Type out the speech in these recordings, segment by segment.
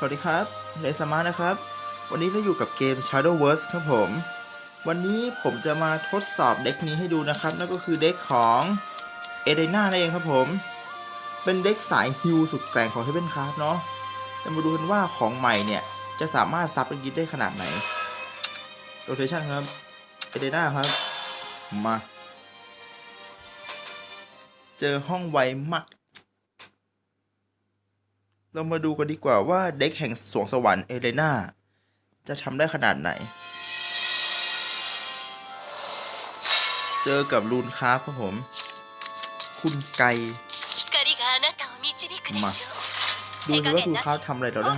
สวัสดีครับเลสมาร์นะครับ วันนี้เราอยู่กับเกม Shadowverse ครับผม วันนี้ผมจะมาทดสอบเด็กนี้ให้ดูนะครับ นั่นก็คือเด็กของเอเดนานั่นเองครับผม เป็นเด็กสายฮิวสุดแกร่งของเฮเบนคาร์เนาะจะมาดูกันว่าของใหม่เนี่ย จะสามารถซับเป็นยิดได้ขนาดไหนโรเทชั่นครับ เอเดนาครับ มา เจอห้องไวมาก เรามาดูกันดีกว่าว่าเด็กแห่งสวงสวรรค์เอเลนาจะทำได้ขนาดไหน เจอกับลูนคาร์ครับผม คุณไกมาดูว่าลูนคาร์ทำอะไรเราได้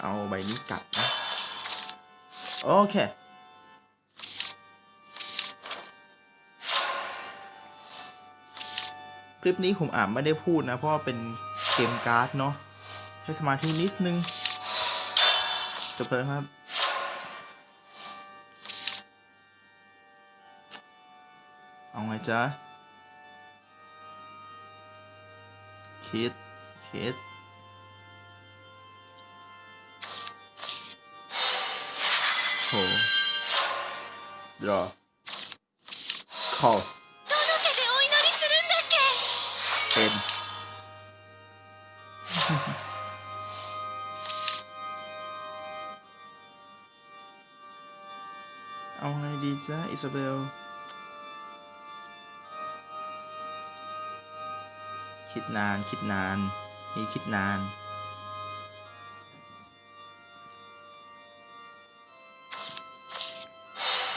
เอาใบนี้กลับนะ โอเค คลิปนี้ผมอ่านไม่ได้พูดนะ เพราะว่าเป็นเกมการ์ดเนาะใช้สมาธินิดนึงจบเลยครับ เอาไงจ๊ะ คิด คิดโหรอ call เอาไงดีจ้าอิซาเบล คิดนานคิดนาน มีคิดนาน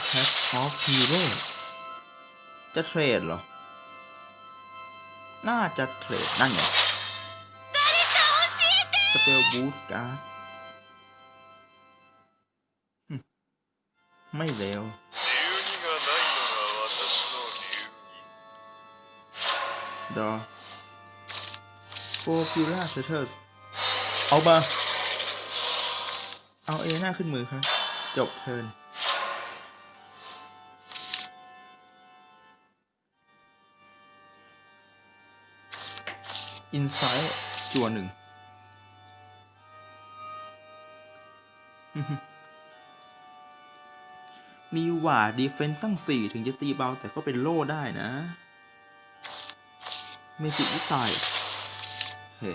แค Cat of Hero จะเทรดเหรอ น่าจะเทรด นั่นไง เปลบูตการ์ดไม่เร็วดอโฟฟิล่าเซเทอร์สเอามา เอาเอหน้าขึ้นมือครับ จบเทิร์นอินไซต์จัวหนึ่ง มีหว่าดีเฟนต์ตั้งสี่ถึงจะตีเบาแต่ก็เป็นโล่ได้นะ เมจิกวิสัยเฮ้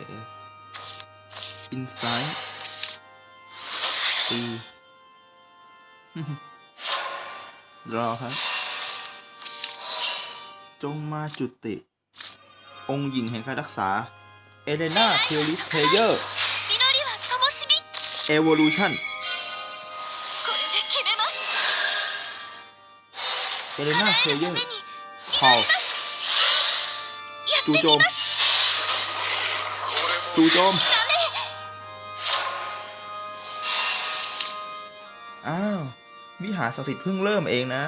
อินไซต์ตีรอครับ จงมาจุดติ องค์หญิงแห่งการรักษา เอเลนาเทลิสเทเยอร์ เอเวอลูชั่น เจเลน่าเคเยอร์คาวจูโจม จูโจม อ้าว วิหารศักดิ์สิทธิ์เพิ่งเริ่มเองนะ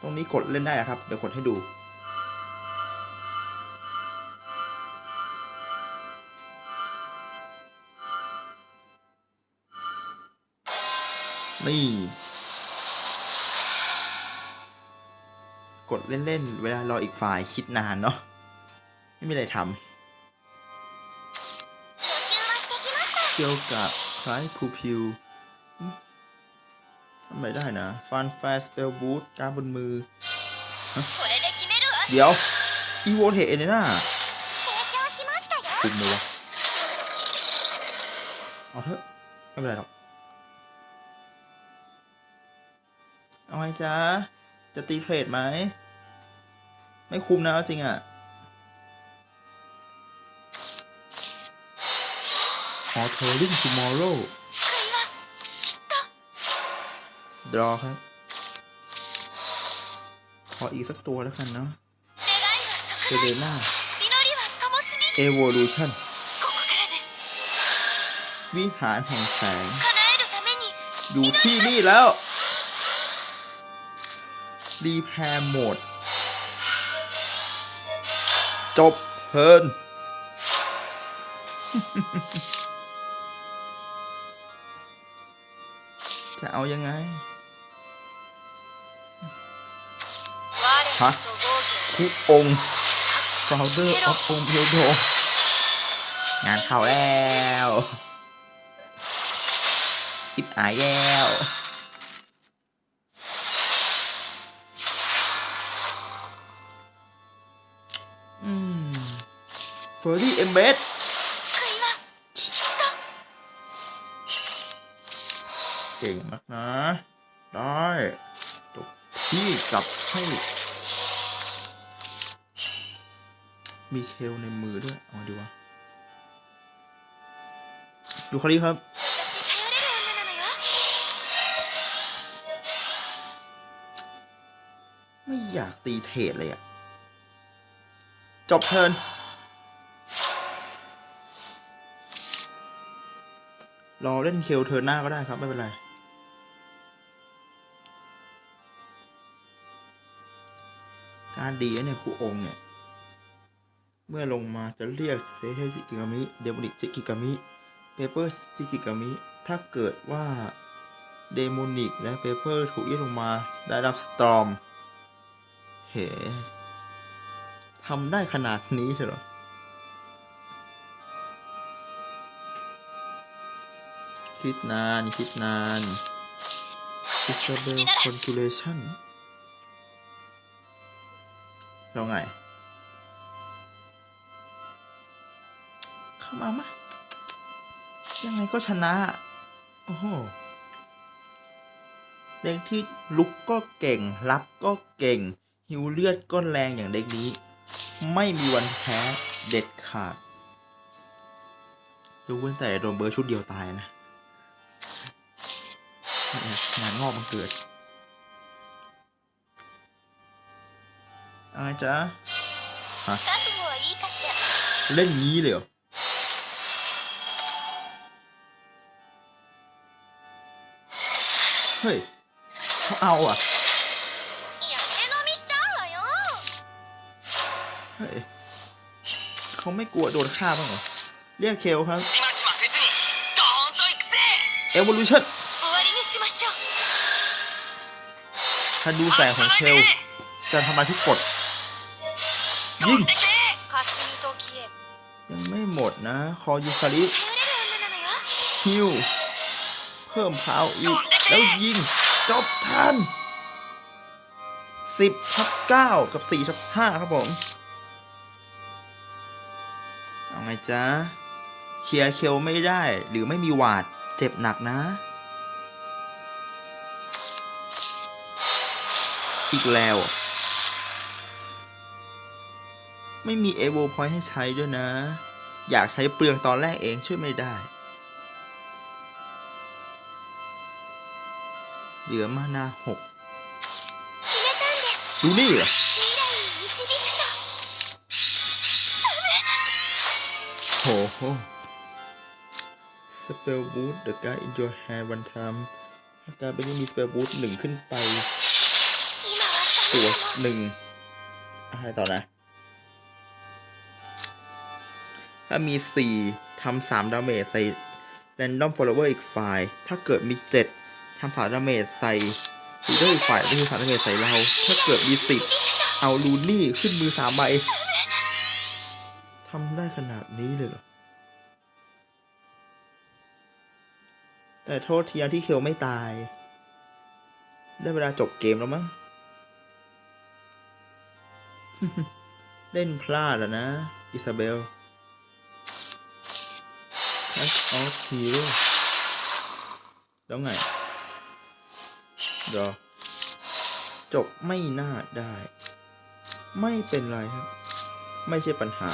ตรงนี้กดเล่นได้ครับ เดี๋ยวกดให้ดู นี่ กดเล่น ๆ เวลารออีกฝ่ายคิดนานเนาะ ไม่มีอะไรทำเกี่ยวกับคล้ายพูพิวทำอะไรได้นะ ฟันแฟสเปลบูทการบนมือ เดี๋ยว อีโวเทเอเนน่าคุณเลยวะเอาเถอะ ไม่เป็นไรหรอก เอาไงจ๊ะ จะตีเทรดไหม ไม่คุ้มนะจริงอะ่ะขอเทอร์ลิงทูมอร์โรดรอครับ ขออีกสักตัวแล้วกันเนาะเจเดน่าเอวอลูชั่นวิหารแห่งแสง อยู่ที่นี่แล้ว Repair Mode จบเพลินจะเอายังไงฮะคุกองฟาวเดอร์ออฟองเพียวโดงานเข้าแล้วอิดอายแล้ว เฟอร์รี่เอ็มเบสเก่งมากนะ ได้จบพี่จับให้ มีเคลในมือด้วย เอาดีวะดูคาริครับไม่อยากตีเทรดเลยอะจบเทิร์น รอเล่นเคลเทิร์นหน้าก็ได้ครับ ไม่เป็นไร การดีเนี่ยครูองค์เนี่ย เมื่อลงมาจะเรียกเซเทชิกิกามิเดมอนิกชิกิกามิเปเปอร์ชิกิกามิถ้าเกิดว่าเดโมนิกและเปเปอร์ถูกเรียกลงมาได้รับสตอมเฮ้ทำได้ขนาดนี้ใช่หรอ คิดนาน คิดนานอิซาเบลคอนคูเลชั่นเราไง เข้ามามะยังไงก็ชนะ โอ้โหเด็กที่ลุกก็เก่ง รับก็เก่ง หิวเลือดก็แรงอย่างเด็กนี้ ไม่มีวันแพ้เด็ดขาดยกเว้นแต่โดนเบอร์ชุดเดียวตายนะเนี่ย งานงอกมันเกิดอะไรจ๊ะฮะเล่นงี้เลยเฮ้ยเขาเอาอะเฮ้ยเขาไม่กลัวโดนฆ่าบ้างเหรอ เรียกเคลครับเอวอลูชั่น ถ้าดูแสงของเคลจะทำลาทุกกฎยิงยังไม่หมดนะ คอยูคาลิฮิวเพิ่มพาวอีก แล้วยิง จบทัน10ทับ9กับ 4ทับ5ครับผม เอาไงจ๊ะ เคลียร์เคลไม่ได้หรือไม่มีหวาด เจ็บหนักนะ อีกแล้ว ไม่มีเอเวอร์พอยต์ให้ใช้ด้วยนะ อยากใช้เปลืองตอนแรกเองช่วยไม่ได้ เหลือมานาหกดูนี่เหรอโหสเปลบูทเดอะกายอิน your hand วันทามอาการเป็นยังมีสเปลบูทหนึ่งขึ้นไป ตัวหนึ่งให้ต่อนะ ถ้ามี 4ทำ3ดาเมจใส่ random follower อีกฝ่าย ถ้าเกิดมี 7ทำ3ดาเมจใส่ลีดเดอร์อีกฝ่ายนี่คือ3ดาเมจใส่เรา ถ้าเกิดมี 10 เอาลูนี่ขึ้นมือ3ใบทำได้ขนาดนี้เลยหรอ แต่โทษทีที่เคียวไม่ตาย ได้เวลาจบเกมแล้วมั้ง เล่นพลาดแล้วนะ อิซาเบล Touch of Hero แล้วไงรอจบไม่น่าได้ ไม่เป็นไรครับ ไม่ใช่ปัญหา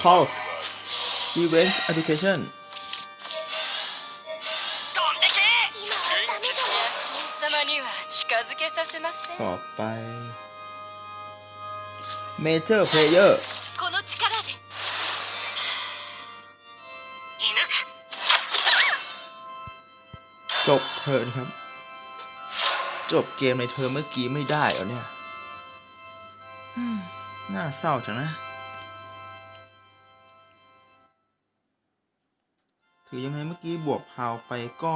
Calls Event Education ต่อไป เมเจอร์เพลเยอร์จบเทิร์นครับ จบเกมในเธอเมื่อกี้ไม่ได้เหรอเนี่ยน่าเศร้าจังนะ ถือยังไงเมื่อกี้บวกพาวไปก็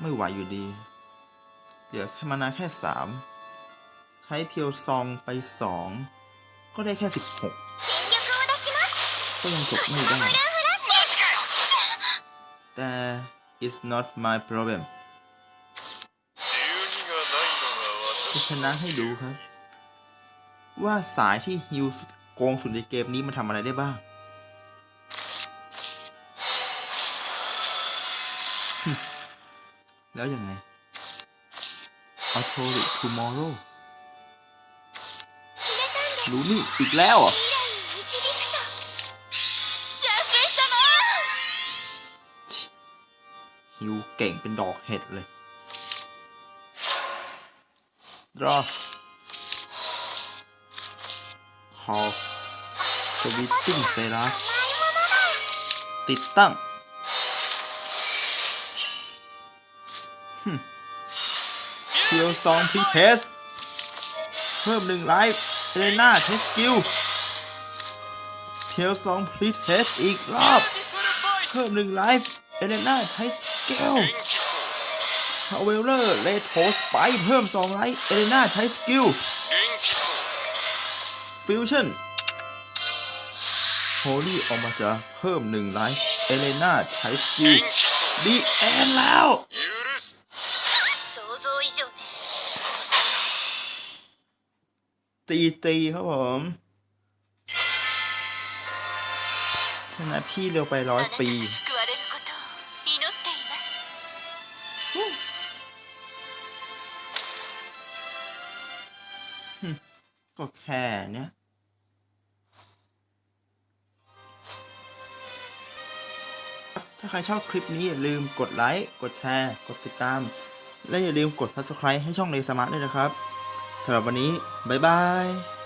ไม่ไหวอยู่ดี เหลือแค่มานาแค่สาม ใช้เพียวซองไปสอง ก็ได้แค่สิบหกก็ยังจบไม่ได้ แต่ it's not my problem จะชนะให้ดูครับ ว่าสายที่ฮิวโกงสุดในเกมนี้มันทำอะไรได้บ้างแล้วยังไง a t o l i c Tomorrow หนูนี่อีกแล้วเหรฮิวเก่งเป็นดอกเห็ดเลย รอคอสวิตติ้งเซราติดตั้งเคียวซองพีเพสเพิ่มหนึ่งไลฟ์ เลน่าเทสกิลเทลสองพลีเทสอีกรอบ เพิ่มหนึ่งไลฟ์เอเลนาใช้สเกลพาเวลเลอร์เลทโฮสไปเพิ่มสองไลฟ์เอเลนาใช้สกิลฟิวชั่นโฮลี่ออกมาจะเพิ่มหนึ่งไลฟ์เอเลนาใช้สกิลดีแอนแล้ว ตีจีครับผมชนะพี่เร็วไปร้อยปีก็แค่เนี้ยถ้าใครชอบคลิปนี้อย่าลืมกดไลค์ กดแชร์ กดติดตาม และอย่าลืมกด subscribe ให้ช่องเลยสมาร์ทด้วยนะครับ สำหรับวันนี้ บ๊ายบาย